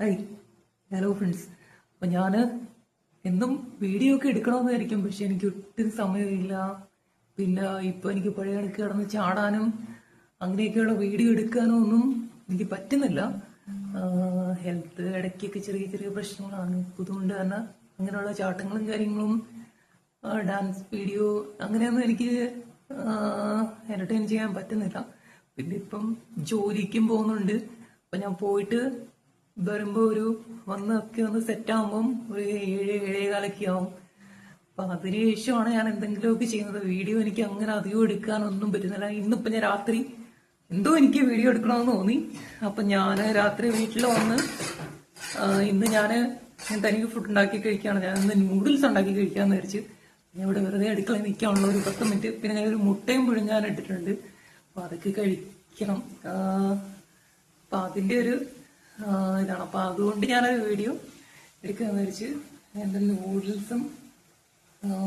Hi hello friends. അപ്പം ഞാൻ എന്നും വീഡിയോ ഒക്കെ എടുക്കണമെന്ന് വിചാരിക്കും പക്ഷെ എനിക്ക് ഒട്ടും സമയമില്ല. പിന്നെ ഇപ്പൊ എനിക്ക് പഴയ കണക്ക് കിടന്ന് ചാടാനും അങ്ങനെയൊക്കെയുള്ള വീഡിയോ എടുക്കാനോ ഒന്നും എനിക്ക് പറ്റുന്നില്ല. ഹെൽത്ത് ഇടയ്ക്കൊക്കെ ചെറിയ ചെറിയ പ്രശ്നങ്ങളാണ്. അതുകൊണ്ട് തന്നെ അങ്ങനെയുള്ള ചാട്ടങ്ങളും കാര്യങ്ങളും ഡാൻസ് വീഡിയോ അങ്ങനെയൊന്നും എനിക്ക് എന്റർടൈൻ ചെയ്യാൻ പറ്റുന്നില്ല. പിന്നെ ഇപ്പം ജോലിക്കും പോകുന്നുണ്ട്. അപ്പം ഞാൻ പോയിട്ട് വരുമ്പോൾ ഒരു വന്നൊക്കെ ഒന്ന് സെറ്റ് ആകുമ്പം ഒരു ഏഴ് ഏഴേകാലൊക്കെ ആവും. അപ്പം അതിന് ശേഷമാണ് ഞാൻ എന്തെങ്കിലുമൊക്കെ ചെയ്യുന്നത്. വീഡിയോ എനിക്ക് അങ്ങനെ അധികം എടുക്കാനൊന്നും പറ്റുന്നില്ല. ഇന്നിപ്പം ഞാൻ രാത്രി എന്തോ എനിക്ക് വീഡിയോ എടുക്കണമെന്ന് തോന്നി. അപ്പം ഞാൻ രാത്രി വീട്ടിൽ വന്ന് ഇന്ന് ഞാൻ തനിക്ക് ഫുഡ് ഉണ്ടാക്കി കഴിക്കുകയാണ് ഞാൻ ഇന്ന് നൂഡിൽസ് ഉണ്ടാക്കി കഴിക്കാമെന്ന് വിചാരിച്ച് ഞാൻ ഇവിടെ വെറുതെ അടുക്കളയിൽ നിൽക്കാനുള്ള ഒരു പത്ത് മിനിറ്റ് പിന്നെ ഞാൻ ഒരു മുട്ടയും പുഴുങ്ങാൻ ഇട്ടിട്ടുണ്ട്. അപ്പോൾ അതൊക്കെ കഴിക്കണം. അപ്പൊ അപ്പം അതിന്റെ ഒരു ഇതാണ്. അപ്പോൾ അതുകൊണ്ട് ഞാനൊരു വീഡിയോ എടുക്കാമെന്ന് വിചാരിച്ച് എന്റെ നൂഡിൽസും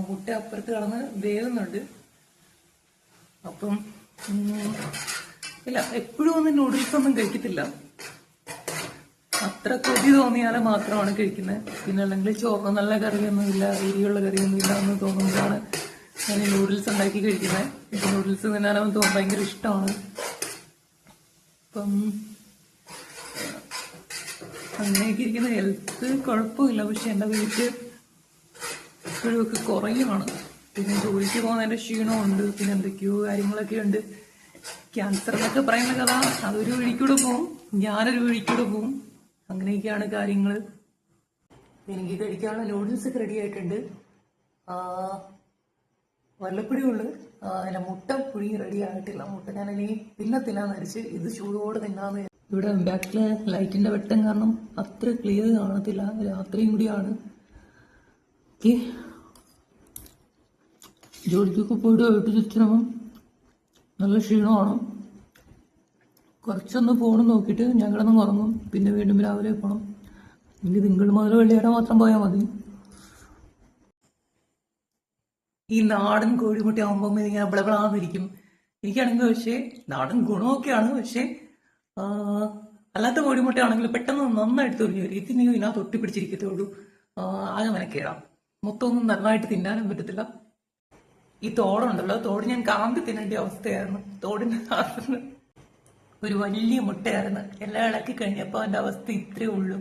മുട്ട അപ്പുറത്ത് കിടന്ന് വേകുന്നുണ്ട് അപ്പം ഇല്ല എപ്പോഴും ഒന്നും നൂഡിൽസ് ഒന്നും കഴിക്കത്തില്ല. അത്ര കൊതി തോന്നിയാൽ മാത്രമാണ് കഴിക്കുന്നത് പിന്നെ അല്ലെങ്കിൽ ചോറ് നല്ല കറിയൊന്നുമില്ല എരിയുള്ള കറിയൊന്നുമില്ല എന്ന് തോന്നുമ്പോഴാണ് ഞാൻ നൂഡിൽസ് ഉണ്ടാക്കി കഴിക്കുന്നത് നൂഡിൽസ് തിന്നാലും ഭയങ്കര ഇഷ്ടമാണ്. അപ്പം അങ്ങനെയൊക്കെ ഹെൽത്ത് കുഴപ്പമില്ല. പക്ഷെ എന്റെ വീട്ടിൽ ഇപ്പോഴൊക്കെ കുറയുകയാണ് പിന്നെ ജോലിക്ക് പോകുന്നതിന്റെ ക്ഷീണമുണ്ട്. പിന്നെ എന്തൊക്കെയോ കാര്യങ്ങളൊക്കെ ഉണ്ട്. ക്യാൻസർ എന്നൊക്കെ പറയുന്ന കഥ. അതൊരു വഴിക്കൂടെ പോവും. ഞാനൊരു വഴിക്കൂടെ പോവും. അങ്ങനെയൊക്കെയാണ് കാര്യങ്ങൾ എനിക്ക് കഴിക്കാനുള്ള നൂഡിൽസ് ഒക്കെ റെഡി ആയിട്ടുണ്ട്. ആ, വല്ലപ്പോഴേ ഉള്ളു. ആ, അല്ല മുട്ട പുഴുങ്ങി റെഡി ആയിട്ടില്ല മുട്ട ഞാൻ ഇനി തിന്നാന്ന് വെച്ച് ഇത് ചൂടോടെ തിന്നാന്ന്. ഇവിടെ ബാക്കിലെ ലൈറ്റിന്റെ വെട്ടം കാരണം അത്ര ക്ലിയർ കാണത്തില്ല. രാത്രിയും കൂടിയാണ്. ഓക്കെ. ജോലിക്കൊക്കെ പോയിട്ട് വീട്ടിൽ ചുറ്റണം നല്ല ക്ഷീണമാണ്. കുറച്ചൊന്ന് ഫോൺ നോക്കിയിട്ട് ഞാൻ കിടന്ന് ഉറങ്ങും. പിന്നെ വീണ്ടും രാവിലെ പോകണം എനിക്ക് തിങ്കൾ മുതൽ വെള്ളിയാടെ മാത്രം പോയാൽ മതി. ഈ നാടൻ കോഴിമുട്ട ആകുമ്പോൾ ഇങ്ങനെ ബിളബിളാന്നിരിക്കും എനിക്കാണെങ്കിൽ പക്ഷേ നാടൻ ഗുണമൊക്കെയാണ്. പക്ഷേ അല്ലാത്ത കോഴിമുട്ടയാണെങ്കിൽ പെട്ടെന്ന് നന്നായിട്ട് തൊഴിഞ്ഞു വരും. ഇതിന് ഇതിനകത്ത് ഒട്ടിപ്പിടിച്ചിരിക്കത്തേ ഉള്ളൂ. ആകെ മെനക്കേടാം. മൊത്തമൊന്നും നന്നായിട്ട് തിന്നാനും പറ്റത്തില്ല. ഈ തോടുണ്ടല്ലോ തോട് ഞാൻ കാന്തി തിന്നേണ്ട അവസ്ഥയായിരുന്നു. തോടിന്റെ ഒരു വലിയ മുട്ടയായിരുന്നു. എല്ലാം ഇളക്കി കഴിഞ്ഞപ്പോൾ അതിന്റെ അവസ്ഥ ഇത്രേ ഉള്ളൂ.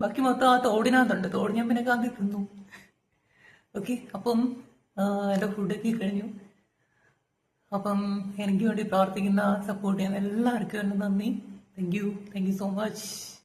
ബാക്കി മൊത്തം ആ തോടിനകത്തുണ്ട്. തോട് ഞാൻ പിന്നെ കാന്തി തിന്നു. ഓക്കെ അപ്പം എന്റെ ഫുഡൊക്കെ കഴിഞ്ഞു. അപ്പം എനിക്ക് വേണ്ടി പ്രാർത്ഥിക്കുന്ന സപ്പോർട്ട് ചെയ്യുന്ന എല്ലാവർക്കും നന്ദി. Thank you thank you so much